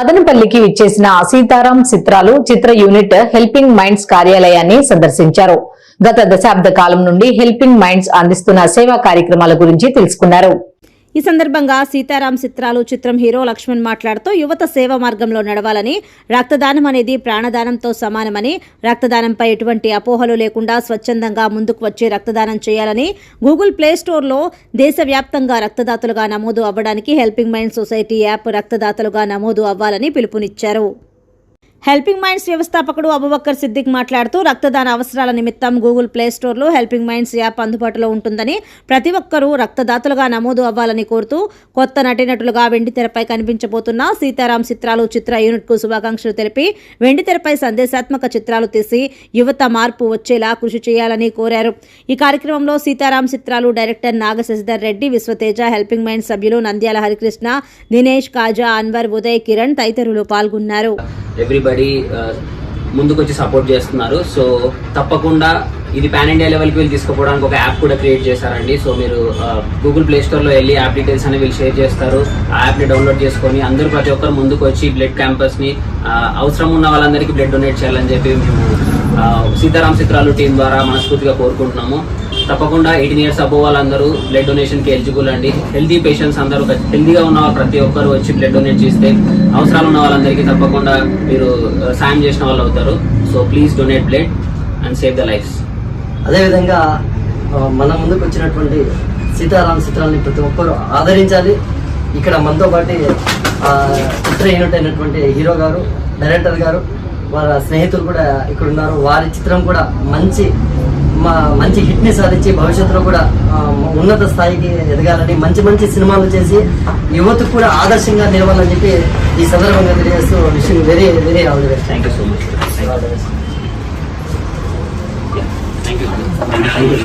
మదనపల్లికి విచ్చేసిన సీతారాం చిత్రాలు చిత్ర unit helping minds కార్యాలయాన్ని సందర్శించారు. గత దశాబ్ద కాలం నుండి హెల్పింగ్ మైండ్స్ అందిస్తున్న సేవా కార్యక్రమాల గురించి తెలుసుకున్నారు. ఈ సందర్భంగా సీతారాం చిత్రాలు చిత్రం హీరో లక్ష్మణ్ మాట్లాడుతూ యువత సేవ మార్గంలో నడవాలని రక్తదానం అనేది ప్రాణదానంతో సమానమని రక్తదానంపై ఎటువంటి అపోహలు లేకుండా స్వచ్ఛందంగా ముందుకు వచ్చి రక్తదానం చేయాలని గూగుల్ ప్లే స్టోర్లో దేశవ్యాప్తంగా రక్తదాతలుగా నమోదు అవ్వడానికి హెల్పింగ్ మైండ్ సొసైటీ యాప్ రక్తదాతలుగా నమోదు అవ్వాలని పిలుపునిచ్చారు. హెల్పింగ్ మైండ్స్ వ్యవస్థాపకుడు అబుబక్కర్ సిద్దిక్ మాట్లాడుతూ రక్తదాన అవసరాల నిమిత్తం గూగుల్ ప్లే స్టోర్లో హెల్పింగ్ మైండ్స్ యాప్ అందుబాటులో ఉంటుందని ప్రతి ఒక్కరూ రక్తదాతలుగా నమోదు అవ్వాలని కోరుతూ కొత్త నటినటులుగా వెండితెరపై కనిపించబోతున్న సీతారాం చిత్రాలు చిత్ర యూనిట్కు శుభాకాంక్షలు తెలిపి వెండితెరపై సందేశాత్మక చిత్రాలు తీసి యువత మార్పు వచ్చేలా కృషి చేయాలని కోరారు. ఈ కార్యక్రమంలో సీతారాం చిత్రాలు director Naga Sasidhar Reddy Vishwateja helping mind సభ్యులు నంద్యాల హరికృష్ణ దినేష్ కాజా అన్వర్ ఉదయ్ కిరణ్ తదితరులు పాల్గొన్నారు. ఎవ్రీబడి uh, ముందుకొచ్చి సపోర్ట్ చేస్తున్నారు. సో తప్పకుండా ఇది పాన్ ఇండియా లెవెల్కి వెళ్ళి తీసుకుపోవడానికి ఒక యాప్ కూడా క్రియేట్ చేశారండి. సో మీరు గూగుల్ ప్లే స్టోర్లో వెళ్ళి యాప్ డీటెయిల్స్ అనేవి వీళ్ళు షేర్ చేస్తారు. ఆ యాప్ని డౌన్లోడ్ చేసుకొని అందరూ ప్రతి ఒక్కరు ముందుకు వచ్చి బ్లడ్ క్యాంపస్ని అవసరం ఉన్న వాళ్ళందరికీ బ్లడ్ డొనేట్ చేయాలని చెప్పి మేము సీతారాం చిత్రాలు టీం ద్వారా మనస్ఫూర్తిగా కోరుకుంటున్నాము. తప్పకుండా ఎయిటీన్ ఇయర్స్ అబోవ్ వాళ్ళందరూ బ్లడ్ డొనేషన్కి ఎలిజిబుల్ అండి. హెల్దీ పేషెంట్స్ అందరూ హెల్దీగా ఉన్న వాళ్ళు ప్రతి ఒక్కరు వచ్చి బ్లడ్ డొనేట్ చేస్తే అవసరాలు ఉన్న వాళ్ళందరికీ తప్పకుండా మీరు సాయం చేసిన వాళ్ళు అవుతారు. So please donate blood and save the lifes అదేవిధంగా మన ముందుకు వచ్చినటువంటి సీతారాం చిత్రాలని ప్రతి ఒక్కరు ఆదరించాలి. ఇక్కడ మనతో పాటు చిత్ర యూనిట్ అయినటువంటి హీరో గారు డైరెక్టర్ గారు వాళ్ళ స్నేహితులు కూడా ఇక్కడ ఉన్నారు వారి చిత్రం కూడా మంచి మా మంచి హిట్ని సాధించి భవిష్యత్తులో కూడా ఉన్నత స్థాయికి ఎదగాలని మంచి మంచి సినిమాలు చేసి యువతకు కూడా ఆదర్శంగా నిలవాలని చెప్పి ఈ సందర్భంగా తెలియజేస్తూ విషయం very very all the best. Thank you so much thank you